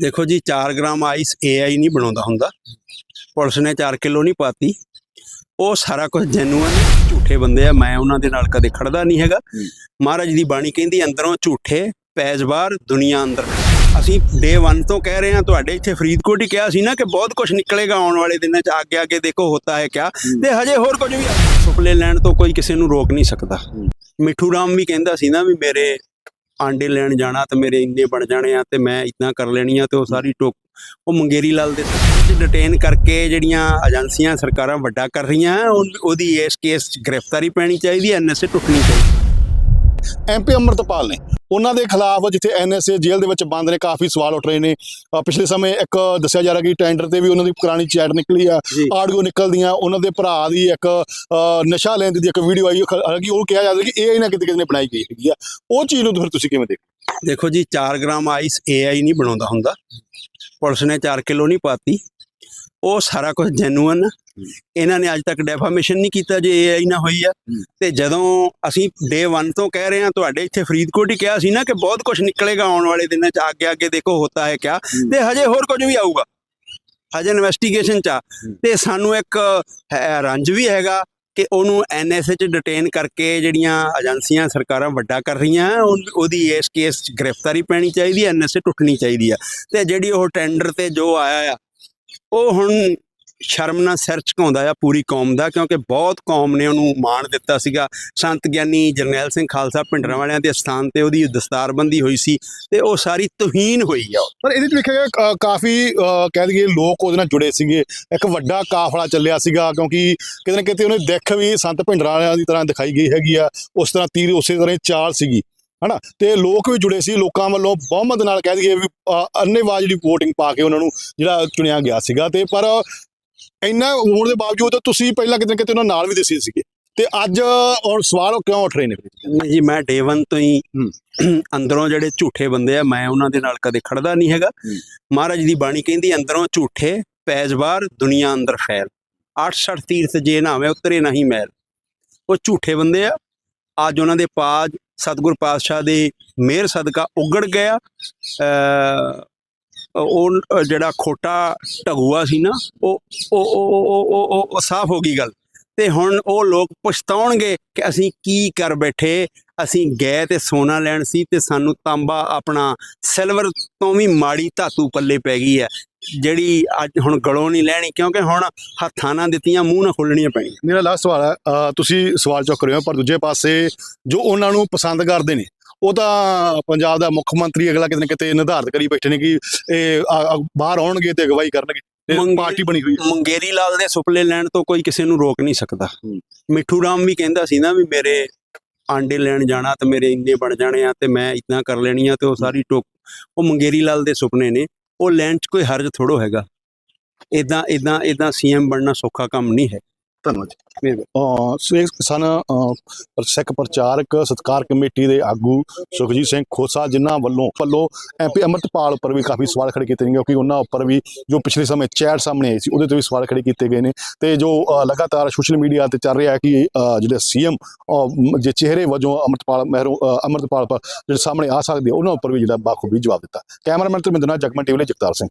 ਦੇਖੋ ਜੀ 4 gram ice AI ਨਹੀਂ ਬਣਾਉਂਦਾ ਹੁੰਦਾ। ਪੁਲਿਸ ਨੇ 4 ਕਿਲੋ ਨਹੀਂ ਪਾਤੀ। ਉਹ ਸਾਰਾ ਕੁਝ ਜੈਨੂਅਨ ਝੂਠੇ ਬੰਦੇ ਆ ਮੈਂ ਉਹਨਾਂ ਦੇ ਨਾਲ ਕਦੇ ਖੜਦਾ ਨਹੀਂ ਹੈਗਾ। ਮਹਾਰਾਜ ਦੀ ਬਾਣੀ ਕਹਿੰਦੀ ਅੰਦਰੋਂ ਝੂਠੇ ਪੈਜ ਬਾਹਰ ਦੁਨੀਆ ਅੰਦਰ। ਅਸੀਂ ਡੇ 1 ਤੋਂ ਕਹਿ ਰਹੇ ਹਾਂ ਤੁਹਾਡੇ ਇੱਥੇ ਫਰੀਦਕੋਟ ਹੀ ਕਿਹਾ ਸੀ ਨਾ ਕਿ ਬਹੁਤ ਕੁਝ ਨਿਕਲੇਗਾ ਆਉਣ ਵਾਲੇ ਦਿਨਾਂ 'ਚ ਅੱਗੇ ਅੱਗੇ ਦੇਖੋ ਹੋਤਾ ਹੈ ਕਿਆ। ਤੇ ਹਜੇ ਹੋਰ ਕੁਝ ਵੀ ਸੁਪਲੇ ਲੈਣ ਤੋਂ ਕੋਈ ਕਿਸੇ ਨੂੰ ਰੋਕ ਨਹੀਂ ਸਕਦਾ। ਮਿੱਠੂ ਰਾਮ ਵੀ ਕਹਿੰਦਾ ਸੀ ਨਾ ਵੀ ਮੇਰੇ ਆਂਡੇ ਲੈਣ ਜਾਣਾ ਤੇ ਮੇਰੇ ਇੰਨੇ ਬਣ ਜਾਣੇ ਆ ਤੇ ਮੈਂ ਇਦਾਂ ਕਰ ਲੈਣੀ ਆ ਤੇ ਉਹ ਸਾਰੀ ਟੋਕ ਉਹ ਮੰਗੇਰੀ ਲਾਲ ਦੇ ਡਿਟੇਨ ਕਰਕੇ ਜਿਹੜੀਆਂ ਏਜੰਸੀਆਂ ਸਰਕਾਰਾਂ ਵੱਡਾ ਕਰ ਰਹੀਆਂ ਉਹਦੀ ਇਸ ਕੇਸ 'ਚ ਗ੍ਰਿਫਤਾਰੀ ਪੈਣੀ ਚਾਹੀਦੀ ਐਨਐਸਏ ਟੁੱਟਣੀ ਚਾਹੀਦੀ। ਐਮਪੀ ਅੰਮ੍ਰਿਤਪਾਲ ਨੇ। ਉਹਨਾਂ ਦੇ ਖਿਲਾਫ ਜਿੱਥੇ ਐਨਐਸਏ ਜੇਲ੍ਹ ਦੇ ਵਿੱਚ ਬੰਦ ਨੇ ਕਾਫੀ ਸਵਾਲ ਉੱਠ ਰਹੇ ਨੇ। ਪਿਛਲੇ ਸਮੇਂ ਇੱਕ ਦੱਸਿਆ ਜਾ ਰਿਹਾ ਕਿ ਟੈਂਡਰ ਤੇ ਵੀ ਉਹਨਾਂ ਦੀ ਪੁਰਾਣੀ ਚੈਟ ਨਿਕਲੀ ਆ। ਆਡੀਓ ਨਿਕਲਦੀਆਂ ਉਹਨਾਂ ਦੇ ਭਰਾ ਦੀ ਇੱਕ ਨਸ਼ਾ ਲੈਣ ਦੀ ਇੱਕ ਵੀਡੀਓ ਆਈ ਹਾਲਾਂਕਿ ਉਹ ਕਿਹਾ ਜਾਂਦਾ ਕਿ ਇਹ ਇਹਨਾਂ ਕਿਤੇ ਕਿਤੇ ਨੇ ਬਣਾਈ ਗਈ ਹੈਗੀ ਆ। ਉਹ ਚੀਜ਼ ਨੂੰ ਫਿਰ ਤੁਸੀਂ ਕਿਵੇਂ ਦੇਖੋ ਦੇਖੋ ਜੀ 4 ਗ੍ਰਾਮ ਆਈਸ ਏਆਈ ਨਹੀਂ ਬਣਾਉਂਦਾ ਹੁੰਦਾ। ਪੁਲਿਸ ਨੇ 4 ਕਿਲੋ ਨਹੀਂ ਪਾਤੀ। ਉਹ ਸਾਰਾ ਕੁਝ ਜੈਨੂਅਨ ਇਹਨਾਂ ਨੇ ਅੱਜ ਤੱਕ ਡੈਫਾਮੇਸ਼ਨ ਨਹੀਂ ਕੀਤਾ ਜੇ ਏਆਈ ਨਾ ਹੋਈ ਆ। ਤੇ ਜਦੋਂ ਅਸੀਂ ਡੇ 1 ਤੋਂ ਕਹਿ ਰਹੇ ਹਾਂ ਤੁਹਾਡੇ ਇੱਥੇ ਫਰੀਦਕੋਟ ਹੀ ਕਿਹਾ ਸੀ ਨਾ ਕਿ ਬਹੁਤ ਕੁਝ ਨਿਕਲੇਗਾ ਆਉਣ ਵਾਲੇ ਦਿਨਾਂ 'ਚ ਅੱਗੇ ਅੱਗੇ ਦੇਖੋ ਹੋਤਾ ਹੈ ਕਿਆ। ਤੇ ਹਜੇ ਹੋਰ ਕੁਝ ਵੀ ਆਊਗਾ। ਹਜੇ ਇਨਵੈਸਟੀਗੇਸ਼ਨ 'ਚ ਆ। ਤੇ ਸਾਨੂੰ ਇੱਕ ਰੰਜ ਵੀ ਹੈਗਾ ਕਿ ਉਹਨੂੰ ਐਨਐਸਏ 'ਚ ਡਿਟੇਨ ਕਰਕੇ ਜਿਹੜੀਆਂ ਏਜੰਸੀਆਂ ਸਰਕਾਰਾਂ ਵੱਡਾ ਕਰ ਰਹੀਆਂ ਉਹ- ਉਹਦੀ ਇਸ ਕੇਸ 'ਚ ਗ੍ਰਿਫਤਾਰੀ ਪੈਣੀ ਚਾਹੀਦੀ ਐਨਐਸਏ ਟੁੱਟਣੀ ਚਾਹੀਦੀ ਆ ਤੇ ਜਿਹੜੀ ਉਹ ਟੈਂਡਰ ਤੇ ਜੋ ਆਇਆ ਆ ਉਹ ਹੁਣ ਸ਼ਰਮ ਨਾਲ ਸਿਰ ਝੁਕਾਉਂਦਾ ਆ ਪੂਰੀ ਕੌਮ ਦਾ ਕਿਉਂਕਿ ਬਹੁਤ ਕੌਮ ਨੇ ਉਹਨੂੰ ਮਾਣ ਦਿੱਤਾ ਸੀਗਾ। ਸੰਤ ਗਿਆਨੀ ਜਰਨੈਲ ਸਿੰਘ ਖਾਲਸਾ ਪਿੰਡਰਾਂ ਵਾਲਿਆਂ ਦੇ ਸਥਾਨ ਤੇ ਉਹਦੀ ਦਸਤਾਰਬੰਦੀ ਹੋਈ ਸੀ ਤੇ ਉਹ ਸਾਰੀ ਤੋਹੀਨ ਹੋਈ ਆ। ਪਰ ਇਹਦੇ ਵਿੱਚ ਲਿਖਿਆ ਗਿਆ ਕ- ਕਾਫੀ ਅ, ਕਹਿ ਦਈਏ ਲੋਕ ਉਹਦੇ ਨਾਲ ਜੁੜੇ ਸੀਗੇ। ਇੱਕ ਵੱਡਾ ਕਾਫਲਾ ਚੱਲਿਆ ਸੀਗਾ ਕਿਉਂਕਿ ਕਿਤੇ ਨਾ ਕਿਤੇ ਉਹਨੇ ਦਿੱਖ ਵੀ ਸੰਤ ਭਿੰਡਰਾਂ ਵਾਲਿਆਂ ਦੀ ਤਰ੍ਹਾਂ ਦਿਖਾਈ ਗਈ ਹੈਗੀ ਆ। ਉਸ ਤਰ੍ਹਾਂ ਤੀਰ ਉਸੇ ਤਰ੍ਹਾਂ ਹੀ ਚਾਲ ਸੀਗੀ। ਹਨਾ? ਤੇ ਲੋਕ ਵੀ ਜੁੜੇ ਸੀ ਲੋਕਾਂ ਵੱਲੋਂ ਬਹੁਮਤ ਨਾਲ ਕਹਿ ਦਈਏ ਵੀ ਅ, ਅੰਨੇਵਾਹ ਜਿਹੜੀ VOTING ਪਾ ਕੇ ਉਹਨਾਂ ਨੂੰ ਜਿਹੜਾ ਚੁਣਿਆ ਗਿਆ ਸੀਗਾ। ਤੇ ਪਰ ਇੰਨਾ ਹੋਣ ਦੇ ਬਾਵਜੂਦ ਤੁਸੀਂ ਪਹਿਲਾਂ ਕਿਤੇ ਕਿਤੇ ਉਹਨਾਂ ਨਾਲ ਵੀ ਦਿਸੇ ਸੀਗੇ। ਤੇ ਅੱਜ ਔਰ ਸਵਾਲ ਉਹ ਕਿਉਂ ਉੱਠ ਰਹੇ ਨੇ ਨਹੀਂ ਜੀ ਮੈਂ ਡੇ 1 ਤੋਂ ਹੀ। ਅੰਦਰੋਂ ਜਿਹੜੇ ਝੂਠੇ ਬੰਦੇ ਆ ਮੈਂ ਉਹਨਾਂ ਦੇ ਨਾਲ ਕਦੇ ਖੜਦਾ ਨਹੀਂ ਹੈਗਾ। ਮਹਾਰਾਜ ਦੀ ਬਾਣੀ ਕਹਿੰਦੀ ਅੰਦਰੋਂ ਝੂਠੇ ਪੈਜ ਬਾਹਰ ਦੁਨੀਆ ਅੰਦਰ ਫੈਲ। 68 ਤੀਰਥ ਜੇ ਨਾ ਆਵੇ ਉਤਰੇ ਨਹੀਂ ਮੈਲ ਉਹ ਝੂਠੇ ਬੰਦੇ ਆ। ਅੱਜ ਉਹਨਾਂ ਦੇ ਪਾਜ ਸਤਿਗੁਰ ਪਾਤਸ਼ਾਹ ਦੀ ਮਿਹਰ ਸਦਕਾ ਉਗੜ ਗਿਆ। ਉਹ ਜਿਹੜਾ ਖੋਟਾ ਢਗੂਆ ਸੀ ਨਾ ਉਹ- ਉਹ ਉਹ- ਉਹ ਸਾਫ਼ ਹੋ ਗਈ ਗੱਲ। ਤੇ ਹੁਣ ਉਹ ਲੋਕ ਪਛਤਾਉਣਗੇ ਕਿ ਅਸੀਂ ਕੀ ਕਰ ਬੈਠੇ। ਅਸੀਂ ਗਏ ਤੇ ਸੋਨਾ ਲੈਣ ਸੀ ਤੇ ਸਾਨੂੰ ਤਾਂਬਾ ਆਪਣਾ ਸਿਲਵਰ ਤੋਂ ਵੀ ਮਾੜੀ ਧਾਤੂ ਪੱਲੇ ਪੈ ਗਈ ਹੈ। ਜਿਹੜੀ ਅੱਜ ਹੁਣ ਗਲੋਂ ਨਹੀਂ ਲੈਣੀ ਕਿਉਂਕਿ ਹੁਣ ਹੱਥਾਂ ਨਾਲ ਦਿੱਤੀਆਂ, ਮੂੰਹ ਨਾਲ ਖੋਲਣੀਆਂ ਪੈਣੀਆਂ। ਮੇਰਾ ਲਾਸਟ ਸਵਾਲ ਹੈ ਤੁਸੀਂ ਸਵਾਲ ਚੁੱਕ ਰਹੇ ਹੋ, ਪਰ ਦੂਜੇ ਪਾਸੇ ਜੋ ਉਹਨਾਂ ਨੂੰ ਪਸੰਦ ਕਰਦੇ ਨੇ, ਉਹ ਤਾਂ ਪੰਜਾਬ ਦਾ ਮੁੱਖ ਮੰਤਰੀ ਅਗਲਾ ਕਿਤੇ ਨਾ ਕਿਤੇ ਨਿਰਧਾਰਤ ਕਰੀ ਬੈਠੇ ਨੇ ਕਿ ਇਹ ਬਾਹਰ ਆਉਣਗੇ ਤੇ ਅਗਵਾਈ ਕਰਨਗੇ। ਤੇ ਪਾਰਟੀ ਬਣੀ ਹੋਈ ਹੈ। ਮੰਗੇਰੀ ਲਾਲ ਦੇ ਸੁਪਲੇ ਲੈਣ ਤੋਂ ਕੋਈ ਕਿਸੇ ਨੂੰ ਰੋਕ ਨਹੀਂ ਸਕਦਾ। ਮਿੱਠੂ ਰਾਮ ਵੀ ਕਹਿੰਦਾ ਸੀ ਨਾ ਵੀ ਮੇਰੇ ਆਂਡੇ ਲੈਣ ਜਾਣਾ ਤੇ ਮੇਰੇ ਇੰਨੇ ਬਣ ਜਾਣੇ ਆ ਤੇ ਮੈਂ ਇਦਾਂ ਕਰ ਲੈਣੀ ਆ ਤੇ ਉਹ ਸਾਰੀ ਟੋਕ ਉਹ ਮੰਗੇਰੀ ਲਾਲ ਦੇ ਸੁਪਨੇ ਨੇ। ਉਹ ਲੈਣ 'ਚ ਕੋਈ ਹਰਜ ਥੋੜੋ ਹੈਗਾ। ਇਦਾਂ ਇਦਾਂ ਇਦਾਂ ਸੀਐਮ ਬਣਨਾ ਸੌਖਾ ਕੰਮ ਨਹੀਂ ਹੈ। ਧੰਨਵਾਦ ਮਿਹਰਬਾਨੀ। ਅਹ ਸੋ ਸਨ ਸਿੱਖ ਪ੍ਰਚਾਰਕ ਸਤਕਾਰ ਕਮੇਟੀ ਦੇ ਆਗੂ ਸੁਖਜੀਤ ਸਿੰਘ ਖੋਸਾ ਜਿਨ੍ਹਾਂ ਵੱਲੋਂ ਵੱਲੋਂ ਐਮਪੀ ਅਮਰਤਪਾਲ ਉੱਪਰ ਵੀ ਕਾਫੀ ਸਵਾਲ ਖੜੇ ਕੀਤੇ ਨੇ ਕਿਉਂਕਿ ਉਹਨਾਂ ਉੱਪਰ ਵੀ ਜੋ ਪਿਛਲੇ ਸਮੇਂ ਚੈਟ ਸਾਹਮਣੇ ਆਈ ਸੀ ਉਹਦੇ ਤੇ ਵੀ ਸਵਾਲ ਖੜੇ ਕੀਤੇ ਗਏ ਨੇ। ਤੇ ਜੋ ਲਗਾਤਾਰ ਸੋਸ਼ਲ ਮੀਡੀਆ ਤੇ ਚੱਲ ਰਿਹਾ ਹੈ ਕਿ ਅਹ, ਜਿਹੜੇ ਸੀਐਮ ਜੇ ਚਿਹਰੇ ਵਜੋਂ ਅਮਰਤਪਾਲ ਮਹਿਰੂ ਅਹ, ਅਮਰਤਪਾਲ ਪਰ ਜਿਹੜੇ ਸਾਹਮਣੇ ਆ ਸਕਦੇ ਉਹਨਾਂ ਉੱਪਰ ਵੀ ਜਿਹੜਾ ਬਾਖੂਬੀ ਜਵਾਬ ਦਿੱਤਾ। ਕੈਮਰਾਮੈਨ ਤੇ ਮਿੰਦਨਾ ਜਗਮਨ ਟੀਵੀ ਲਈ ਜਗਤਾਰ ਸਿੰਘ।